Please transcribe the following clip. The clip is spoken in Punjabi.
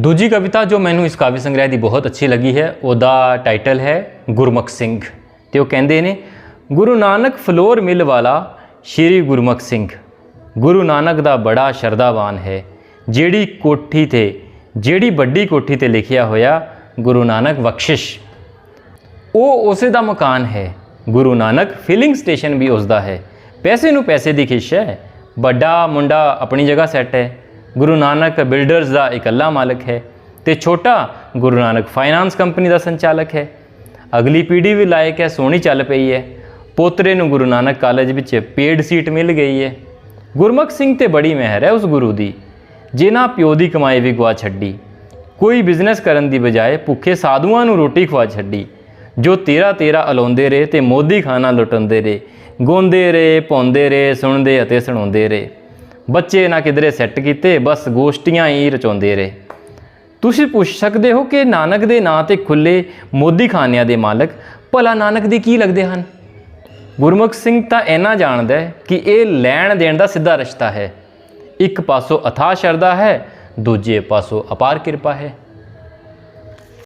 ਦੂਜੀ ਕਵਿਤਾ ਜੋ ਮੈਨੂੰ ਇਸ ਕਾਵਿ ਸੰਗ੍ਰਹਿ ਦੀ ਬਹੁਤ ਅੱਛੀ ਲੱਗੀ ਹੈ, ਉਹਦਾ ਟਾਈਟਲ ਹੈ ਗੁਰਮੁਖ ਸਿੰਘ ਤੇ ਉਹ ਕਹਿੰਦੇ ਨੇ, ਗੁਰੂ ਨਾਨਕ ਫਲੋਰ ਮਿਲ ਵਾਲਾ ਸ਼੍ਰੀ ਗੁਰਮੁਖ ਸਿੰਘ। ਗੁਰੂ ਨਾਨਕ ਦਾ ਬੜਾ ਸ਼ਰਧਾਵਾਨ ਹੈ। ਜਿਹੜੀ ਕੋਠੀ ਤੇ, ਜਿਹੜੀ ਵੱਡੀ ਕੋਠੀ ਤੇ ਲਿਖਿਆ ਹੋਇਆ ਗੁਰੂ ਨਾਨਕ ਬਖਸ਼ਿਸ਼, ਉਹ ਉਸੇ ਦਾ ਮਕਾਨ ਹੈ। ਗੁਰੂ ਨਾਨਕ ਫਿਲਿੰਗ ਸਟੇਸ਼ਨ ਵੀ ਉਸ ਦਾ ਹੈ। ਪੈਸੇ ਨੂੰ ਪੈਸੇ ਦੀ ਖਿਸ਼ ਹੈ। ਵੱਡਾ ਮੁੰਡਾ ਆਪਣੀ ਜਗ੍ਹਾ ਸੈੱਟ ਹੈ। ਗੁਰੂ ਨਾਨਕ ਬਿਲਡਰਸ ਦਾ ਇਕੱਲਾ ਮਾਲਕ ਹੈ ਤੇ ਛੋਟਾ ਗੁਰੂ ਨਾਨਕ ਫਾਈਨਾਂਸ ਕੰਪਨੀ ਦਾ ਸੰਚਾਲਕ ਹੈ। ਅਗਲੀ ਪੀੜ੍ਹੀ ਵੀ ਲਾਇਕ ਹੈ, ਸੋਹਣੀ ਚੱਲ ਪਈ ਹੈ। ਪੋਤਰੇ ਨੂੰ ਗੁਰੂ ਨਾਨਕ ਕਾਲਜ ਵਿੱਚ ਪੇਡ ਸੀਟ ਮਿਲ ਗਈ ਹੈ। ਗੁਰਮੁਖ ਸਿੰਘ ਤੇ ਬੜੀ ਮਹਿਰ ਹੈ ਉਸ ਗੁਰੂ ਦੀ, ਜਿਨ੍ਹਾਂ ਪਿਓ ਦੀ ਕਮਾਈ ਵੀ ਗਵਾ ਛੱਡੀ। ਕੋਈ ਬਿਜ਼ਨਸ ਕਰਨ ਦੀ ਬਜਾਏ ਭੁੱਖੇ ਸਾਧੂਆਂ ਨੂੰ ਰੋਟੀ ਖਵਾ ਛੱਡੀ, ਜੋ ਤੇਰਾ ਤੇਰਾ ਅਲਾਉਂਦੇ ਰਹੇ ਤੇ ਮੋਦੀ ਖਾਨਾ ਲੁਟਾਉਂਦੇ ਰਹੇ, ਗਾਉਂਦੇ ਰਹੇ, ਪਾਉਂਦੇ ਰਹੇ, ਸੁਣਦੇ ਅਤੇ ਸੁਣਾਉਂਦੇ ਰਹੇ। ਬੱਚੇ ਨਾ ਕਿਧਰੇ ਸੈੱਟ ਕੀਤੇ, ਬਸ ਗੋਸ਼ਟੀਆਂ ਹੀ ਰਚਾਉਂਦੇ ਰਹੇ। ਤੁਸੀਂ ਪੁੱਛ ਸਕਦੇ ਹੋ ਕਿ ਨਾਨਕ ਦੇ ਨਾਂ ਤੇ ਖੁੱਲੇ ਮੋਦੀ ਖਾਨਿਆਂ ਦੇ ਮਾਲਕ ਭਲਾ ਨਾਨਕ ਦੇ ਕੀ ਲੱਗਦੇ ਹਨ? ਗੁਰਮੁਖ ਸਿੰਘ ਤਾਂ ਇਹਨਾਂ ਜਾਣਦਾ ਹੈ ਕਿ ਇਹ ਲੈਣ ਦੇਣ ਦਾ ਸਿੱਧਾ ਰਿਸ਼ਤਾ ਹੈ। ਇੱਕ ਪਾਸੋਂ ਅਥਾਹ ਸ਼ਰਧਾ ਹੈ, ਦੂਜੇ ਪਾਸੋਂ ਅਪਾਰ ਕਿਰਪਾ ਹੈ।